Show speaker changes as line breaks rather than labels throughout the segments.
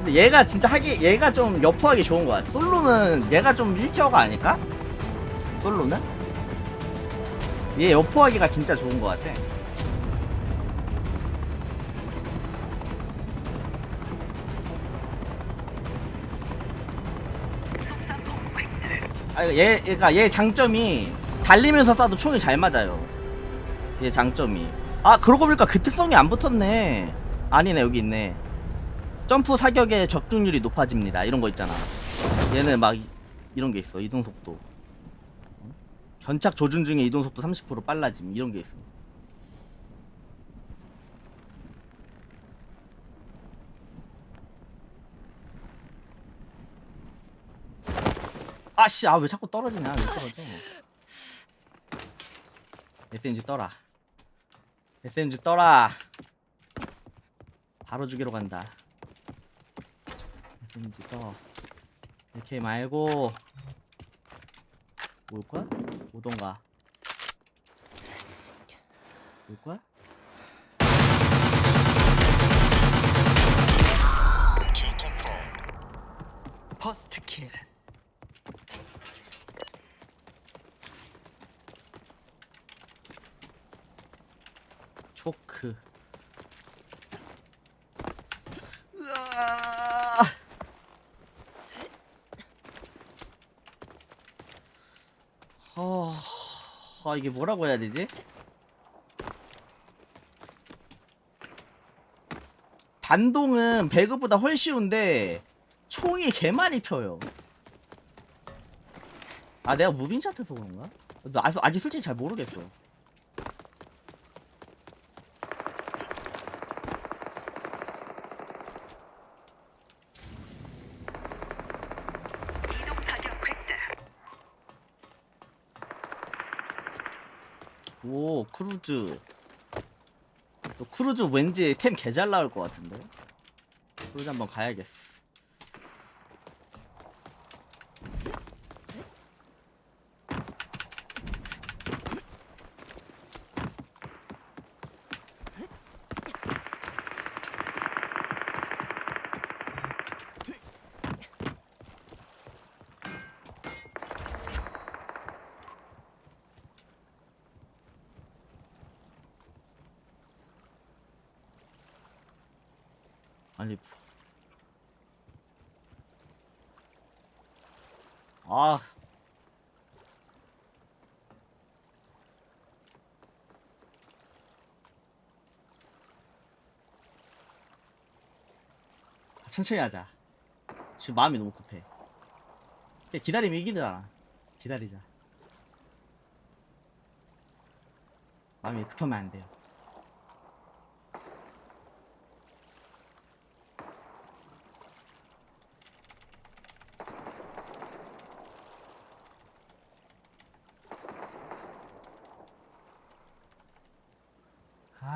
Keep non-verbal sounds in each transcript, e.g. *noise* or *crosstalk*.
근데 얘가 진짜 하기 얘가 좀 여포하기 좋은 거야. 솔로는 얘가 좀 일체어가 아닐까? 솔로는? 얘 여포하기가 진짜 좋은 거 같아. 아, 얘, 얘가 얘 장점이 달리면서 쏴도 총이 잘 맞아요. 얘 장점이. 아, 그러고 보니까 그 특성이 안 붙었네. 아니네, 여기 있네. 점프 사격의 적중률이 높아집니다. 이런 거 있잖아. 얘는 막 이- 이런 게 있어. 이동 속도. 어? 견착 조준 중에 이동 속도 30% 빨라짐. 이런 게 있어. 아씨, 아 왜 자꾸 떨어지냐? 왜 떨어져? SNG 떠라. SNG 떠라. 바로 죽이러 간다. SNG 떠. 이렇게 말고 올 거야? 오던가. 올 거야?
퍼스트 킬.
초크. 아, 이게 뭐라고 해야 되지? 반동은 배그보다 훨씬 쉬운데 총이 개 많이 튀어요. 아 내가 무빙샷해서 그런가? 나 아직, 솔직히 잘 모르겠어.
이동 사격 획득.
오 크루즈. 또 크루즈 왠지 템 개 잘 나올 것 같은데? 크루즈 한번 가야겠어 아니. 아. 천천히 하자. 지금 마음이 너무 급해. 기다리면 이기잖아. 기다리자. 마음이 급하면 안 돼요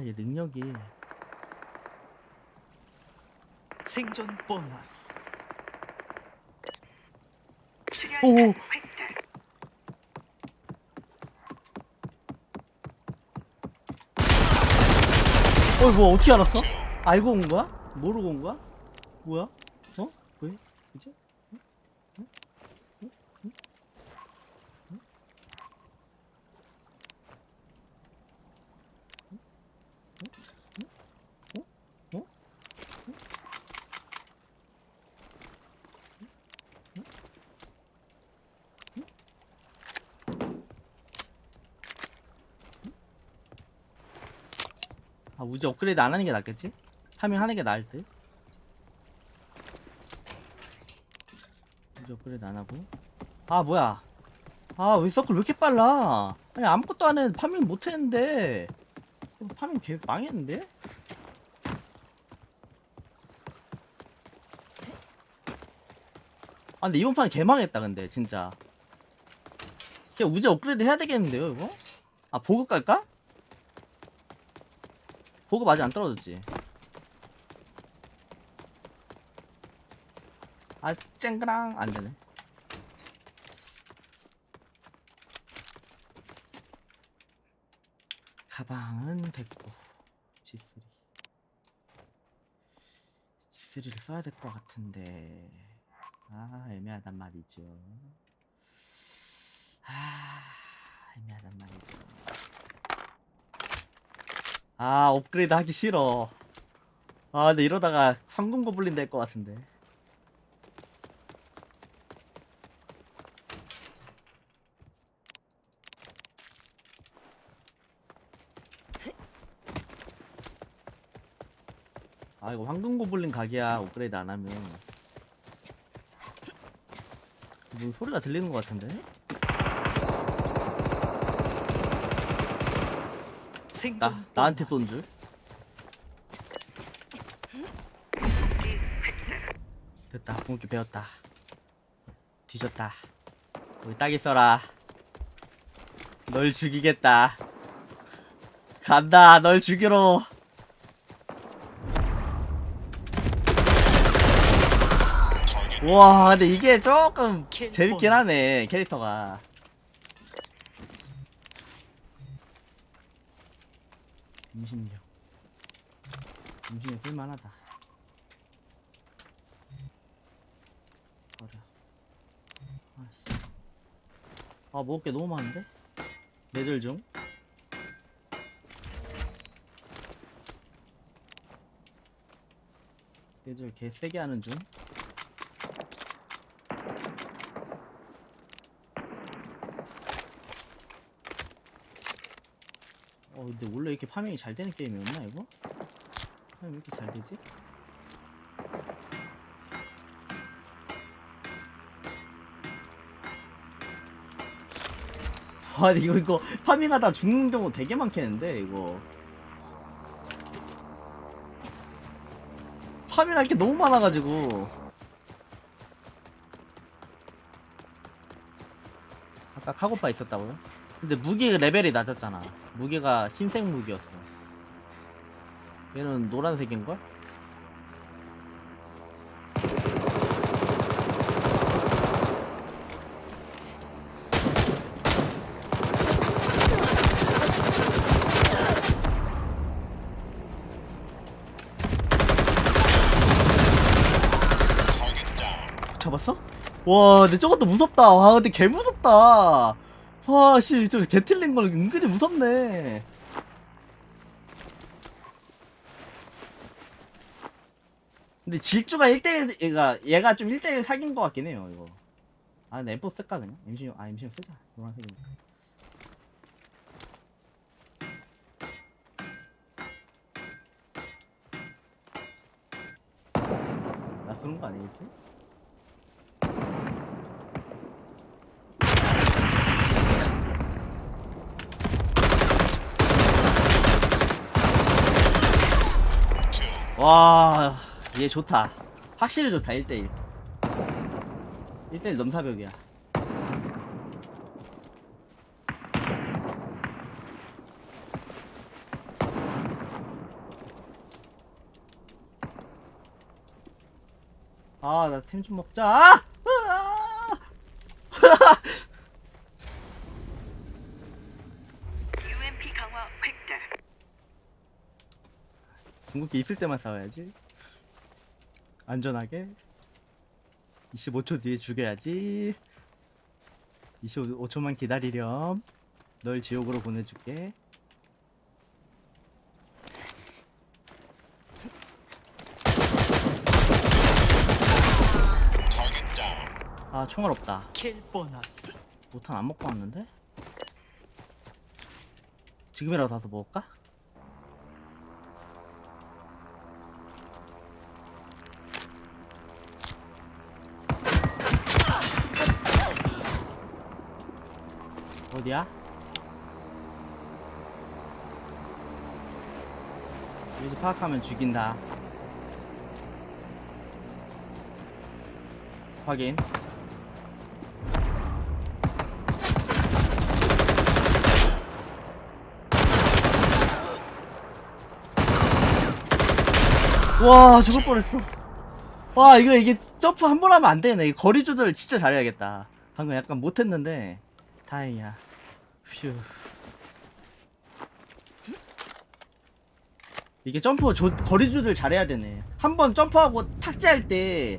아, 얘 능력이
생존 보너스.
오.
획득.
어, 뭐 어떻게 알았어? 알고 온 거야? 모르고 온 거야? 뭐야? 어? 왜? 이제? 아, 우지 업그레이드 안 하는 게 낫겠지? 파밍 하는 게 나을 듯. 우지 업그레이드 안 하고. 아, 뭐야. 아, 왜 서클 왜 이렇게 빨라? 아니, 아무것도 안 해. 파밍 못 했는데. 파밍 개 망했는데? 아, 근데 이번 판 개 망했다, 근데, 진짜. 그냥 우지 업그레이드 해야 되겠는데요, 이거? 아, 보급 갈까? 보급 아직 안 떨어졌지. 아, 쨍그랑 안 되네. 가방은 됐고, G3. G3를 써야 될 것 같은데 아 애매하단 말이죠 아 애매하단 말이죠 아 업그레이드 하기 싫어. 아 근데 이러다가 황금 고블린 될 것 같은데. 아 이거 황금 고블린 각이야 업그레이드 안 하면. 무슨 소리가 들리는 것 같은데?
생존
나 나한테 쏜. 줄. 됐다 궁극기 배웠다. 뒤졌다. 우리 딱 있어라. 널 죽이겠다. 간다 널 죽이러. 와 근데 이게 조금
킬
재밌긴. 하네 캐릭터가. 임신력. 임신력 쓸만하다. 버려. 아씨. 아 먹을 게 너무 많은데? 뇌절 중. 뇌절 개 세게 하는 중. 어 근데 원래 이렇게 파밍이 잘 되는 게임이었나 이거? 파밍 왜 이렇게 잘 되지? 아 이거 이거 파밍하다 죽는 경우 되게 많겠는데 이거 파밍할 게 너무 많아가지고 아까 카고파 있었다고요? 근데 무기 레벨이 낮았잖아 무게가 흰색 무기였어 얘는 노란색인걸? 잡았어? 와 근데 저것도 무섭다 와 근데 개 무섭다 와씨저 개틀린 걸 은근히 무섭네 근데 질주가 1대1 얘가 얘가 좀 1대1 사귄 것 같긴 해요 이거 아 근데 M4 쓸까 그냥? M16 아 M16 쓰자 노란색이니까 나 쓰는 거 아니겠지? 와, 얘 좋다. 확실히 좋다, 1대1. 1대1 넘사벽이야. 아, 나 템 좀 먹자. 아! *laughs*
UMP 강화 획득.
궁극기 있을 때만 싸워야지. 안전하게. 25초 뒤에 죽여야지. 25초만 기다리렴. 널 지옥으로 보내줄게. 아, 총알 없다.
킬 보너스.
못한 안 먹고 왔는데? 지금이라도 가서 먹을까? 어디야? 여기서 파악하면 죽인다. 확인. 와 죽을 뻔했어 와 이거 이게 점프 한 번 하면 안 되네 이 거리 조절 진짜 잘해야겠다 방금 약간 못했는데 다행이야 휴 이게 점프 조, 거리 조절 잘해야 되네. 한 번 점프하고 탁지할 때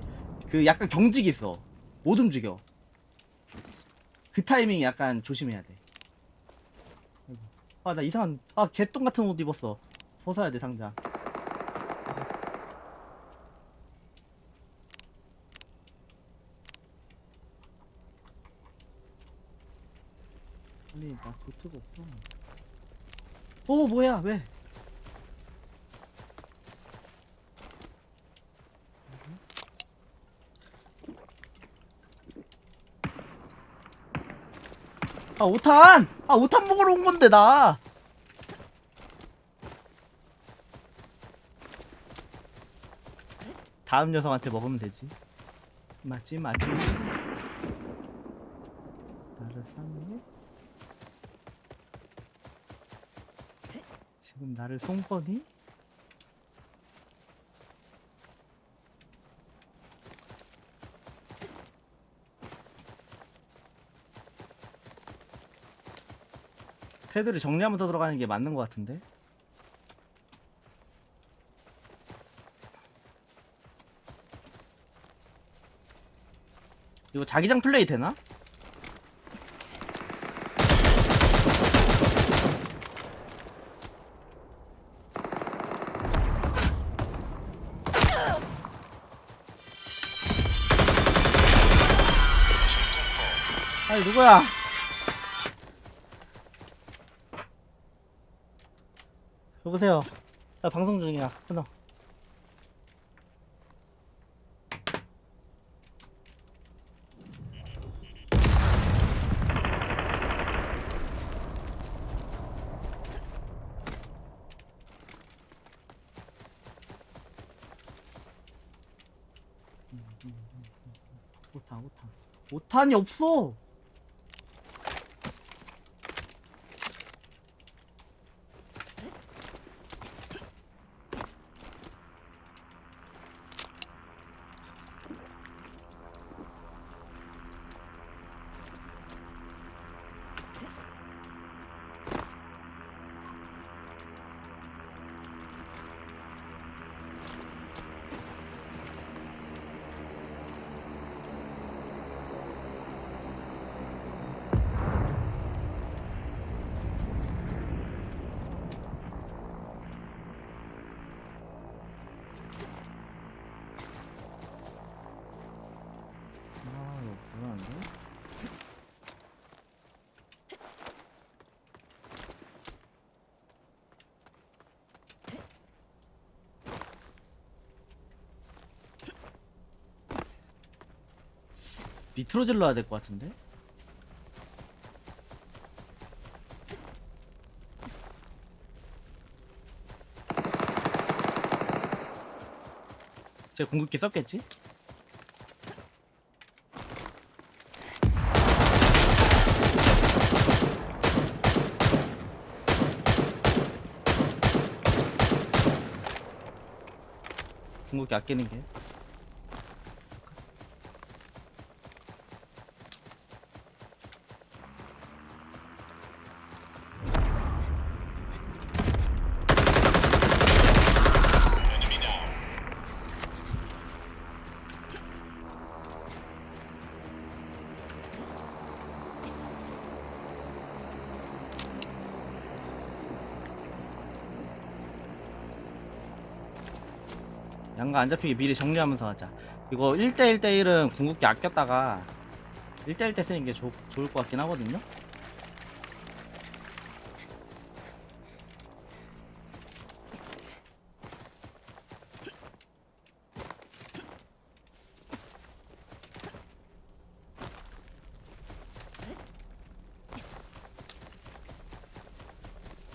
그 약간 경직이 있어. 못 움직여. 그 타이밍 약간 조심해야 돼. 아 나 이상한 아 개똥 같은 옷 입었어. 벗어야 돼 상자. 아니 나 도트가 없어. 오 뭐야 왜? 아 오탄! 아 오탄 먹으러 온 건데 나. 다음 녀석한테 먹으면 되지. 맞지 맞지. 나를 쐈네. 지금 나를 쏜 거니? 패드를 정리하면서 들어가는 게 맞는 것 같은데? 이거 자기장 플레이 되나? 누구야? 여보세요. 나 방송 중이야. 끊어. 오탄 오탄 오탄이 없어. 밑으로 질러야 될 것 같은데? 제 궁극기 썼겠지? 궁극기 아끼는 게 양가 안 잡히게 미리 정리하면서 하자. 이거 1대1대1은 궁극기 아꼈다가 1대1 때 쓰는 게 좋, 좋을 것 같긴 하거든요.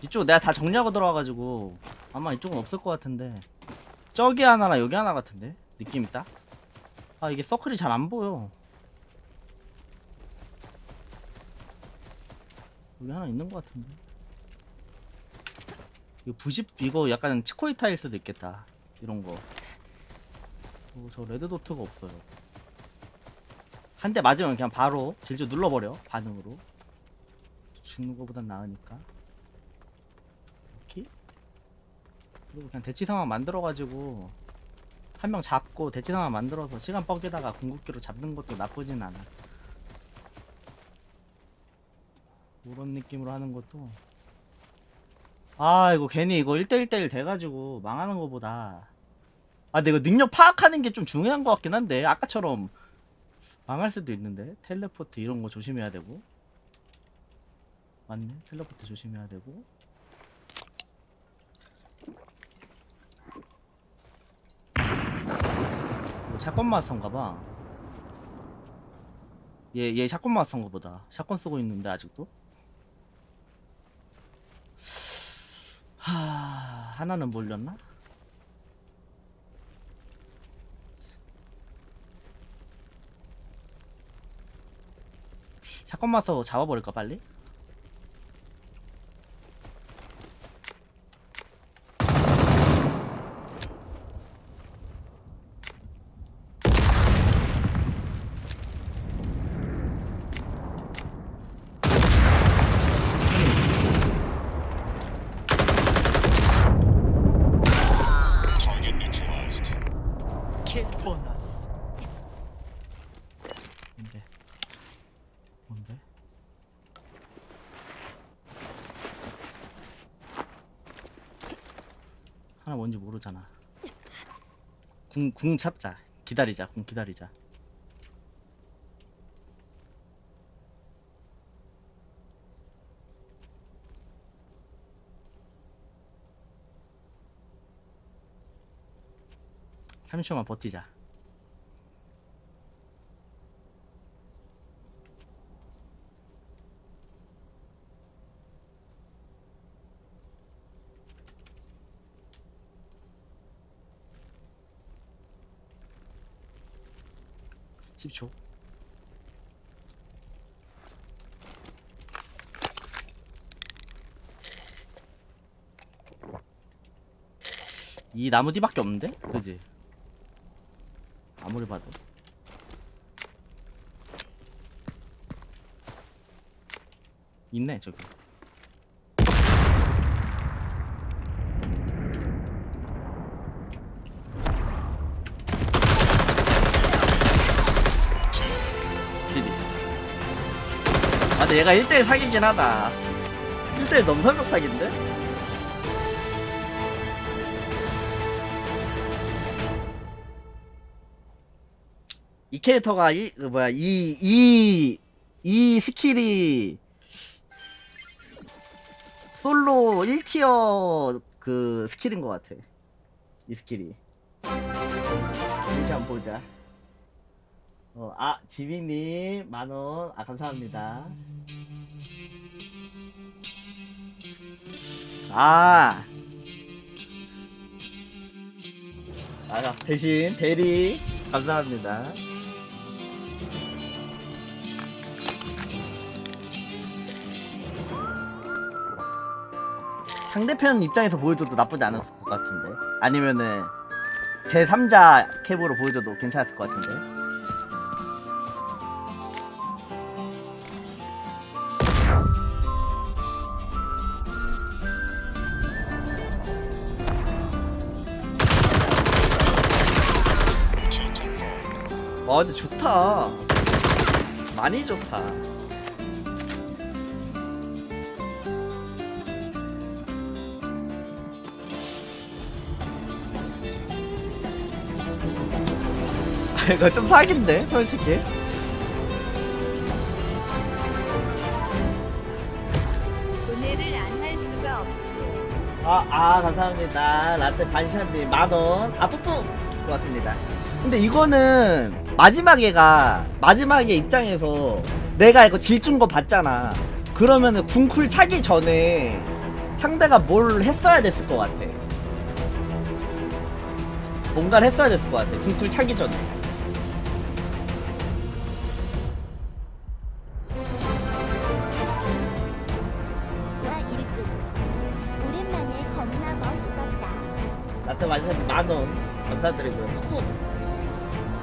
이쪽 내가 다 정리하고 들어와가지고 아마 이쪽은 없을 것 같은데 저기 하나나 여기 하나 같은데 느낌 있다. 아 이게 서클이 잘 안 보여. 여기 하나 있는 것 같은데. 이거 90 이거 약간 치코이 타일 수도 있겠다. 이런 거. 어, 저 레드 도트가 없어요. 한 대 맞으면 그냥 바로 질질 눌러버려 반응으로. 죽는 거보단 나으니까. 이렇게 그리고 그냥 대치 상황 만들어가지고 한 명 잡고 대치 상황 만들어서 시간 뻑에다가 궁극기로 잡는 것도 나쁘진 않아. 그런 느낌으로 하는 것도. 아 이거 괜히 이거 1대1대1 돼가지고 망하는 것보다. 아 근데 이거 능력 파악하는 게 좀 중요한 것 같긴 한데 아까처럼 망할 수도 있는데 텔레포트 이런 거 조심해야 되고. 맞네 텔레포트 조심해야 되고 이거 샷건 마스터인가 봐 얘, 얘 샷건 마스터인가 보다 샷건 쓰고 있는데 아직도 하... 하나는 몰렸나? 샷건 마스터 잡아버릴까 빨리?
킬 보너스.
뭔데? 뭔데? 하 나 뭔지 모르잖아. 궁, 궁 잡자. 기다리자. 궁 기다리자. 삼 초만 버티자. 십 초. 이 나무 뒤밖에 없는데? 그지? 아무리 봐도 있네 저기 아 근데 얘가 1대1 사기긴 하다 1대1 넘사벽 사기인데? 캐릭터가 이 그 뭐야 이 이 이 스킬이 솔로 1티어 그 스킬인 것 같아. 이 스킬이. 이렇게 한번 보자. 어, 아 지민님 만원. 아 감사합니다. 아. 아, 대신 대리. 감사합니다. 상대편 입장에서 보여줘도 나쁘지 않았을 것 같은데. 아니면은 제 3자 캡으로 보여줘도 괜찮았을 것 같은데. 와 근데 좋다. 많이 좋다 이거 좀 사기인데 솔직히.
돈해를 안할 수가 없어.
아, 아 감사합니다. 라떼 반샷님 만원. 아 푸푸 고맙습니다. 근데 이거는 마지막에가 마지막에 입장에서 내가 이거 질준 거 봤잖아. 그러면은 궁쿨 차기 전에 상대가 뭘 했어야 됐을 것 같아? 뭔가를 했어야 됐을 것 같아 궁쿨 차기 전에 만원 감사드리고요